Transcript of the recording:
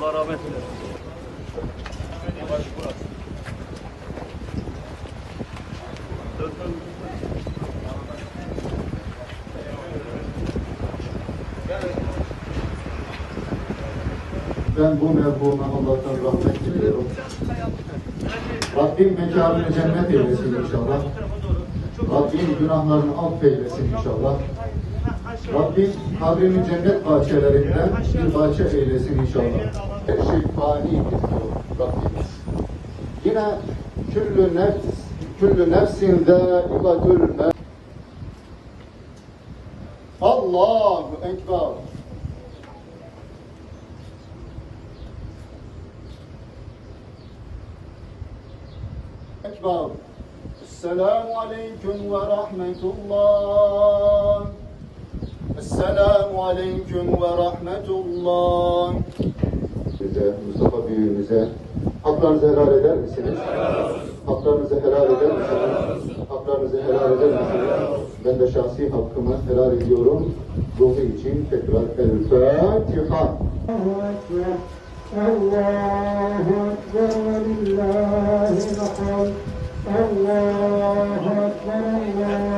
Allah rahmet eylesin. Ben bu merhuma Allah'tan rahmet diliyorum. Rabbim mekanını cennet eylesin inşallah. Rabbim günahlarını affeylesin inşallah. Rabbim kabrini cennet bahçelerinden bir bahçe eylesin inşallah. Her şey fanidir Rabbimiz. Yine küllü nefs, küllü nefsin zâigatül mevt. Allahu Ekber. Ekber. السلام عليكم ورحمة الله السلام عليكم ورحمة الله Bize, Mustafa büyüğümüze haklarınızı helal eder misiniz? Haklarınızı helal eder misiniz? Haklarınızı helal eder misiniz? Ben de şahsi hakkımı helal ediyorum. Ruhu için tekrar El Fatiha. الله أكبر ولله الحمد الله أكبر الله